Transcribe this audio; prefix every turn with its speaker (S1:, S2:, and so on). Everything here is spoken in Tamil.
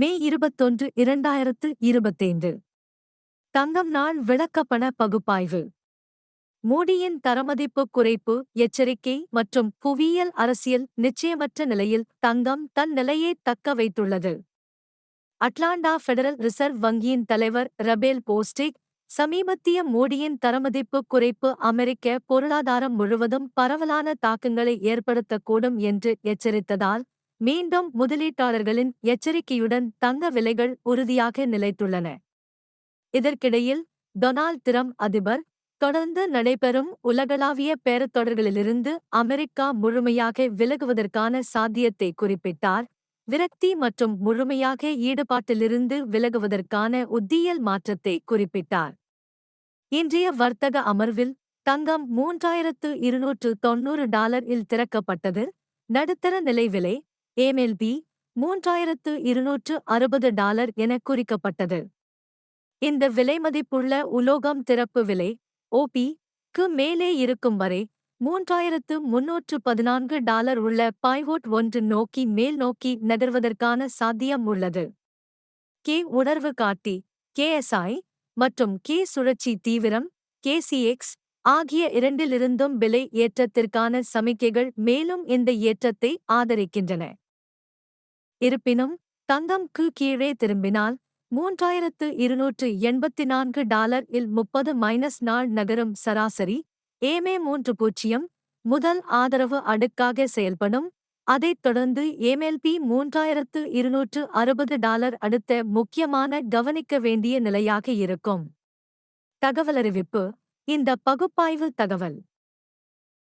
S1: மே இருபத்தொன்று இரண்டாயிரத்து இருபத்தைந்து. தங்கம் நாள் விளக்கப்பண பகுப்பாய்வு. மோடியின் தரமதிப்பு குறைப்பு எச்சரிக்கை மற்றும் புவியியல் அரசியல் நிச்சயமற்ற நிலையில் தங்கம் தன் நிலையை தக்க வைத்துள்ளது. அட்லாண்டா ஃபெடரல் ரிசர்வ் வங்கியின் தலைவர் ரபேல் போஸ்டிக் சமீபத்திய மோடியின் தரமதிப்பு குறைப்பு அமெரிக்க பொருளாதாரம் முழுவதும் பரவலான தாக்கங்களை ஏற்படுத்தக்கூடும் என்று எச்சரித்ததால் மீண்டும் முதலீட்டாளர்களின் எச்சரிக்கையுடன் தங்க விலைகள் உறுதியாக நிலைத்துள்ளன. இதற்கிடையில் டொனால்ட் திரம் அதிபர் தொடர்ந்து நடைபெறும் உலகளாவிய பேரத்தொடர்களிலிருந்து அமெரிக்கா முழுமையாக விலகுவதற்கான சாத்தியத்தை குறிப்பிட்டார். விரக்தி மற்றும் முழுமையாக ஈடுபாட்டிலிருந்து விலகுவதற்கான உத்தியல் மாற்றத்தை குறிப்பிட்டார். இன்றைய வர்த்தக அமர்வில் தங்கம் மூன்றாயிரத்து இருநூற்று தொன்னூறு டாலர் இல் திறக்கப்பட்டது. நடுத்தர நிலை விலை ஏமெல்பி மூன்றாயிரத்து இருநூற்று அறுபது டாலர் என குறிக்கப்பட்டது. இந்த விலைமதிப்புள்ள உலோகம் திறப்பு விலை ஓபி க்கு மேலே இருக்கும் வரை மூன்றாயிரத்து முன்னூற்று பதினான்கு டாலர் உள்ள பாய்வோட் ஒன்று நோக்கி மேல் நோக்கி நகர்வதற்கான சாத்தியம் உள்ளது. கே உணர்வு காட்டி கேஎஸ்ஐ மற்றும் கே சுழற்சி தீவிரம் கேசிஎக்ஸ் ஆகிய இரண்டிலிருந்தும் விலை ஏற்றத்திற்கான சமிக்கைகள் மேலும் இந்த ஏற்றத்தை ஆதரிக்கின்றன. இருப்பினும் தங்கம்க்கு கீழே திரும்பினால் மூன்றாயிரத்து இருநூற்று எண்பத்தி நான்கு டாலர் இல் முப்பது மைனஸ் நாள் நகரும் சராசரி ஏமே மூன்று பூஜ்ஜியம் முதல் ஆதரவு அடுக்காக செயல்படும். அதைத் தொடர்ந்து ஏமெல்பி மூன்றாயிரத்து இருநூற்று அறுபது டாலர் அடுத்த முக்கியமான கவனிக்க வேண்டிய நிலையாக இருக்கும். தகவலறிவிப்பு இந்த பகுப்பாய்வு தகவல்.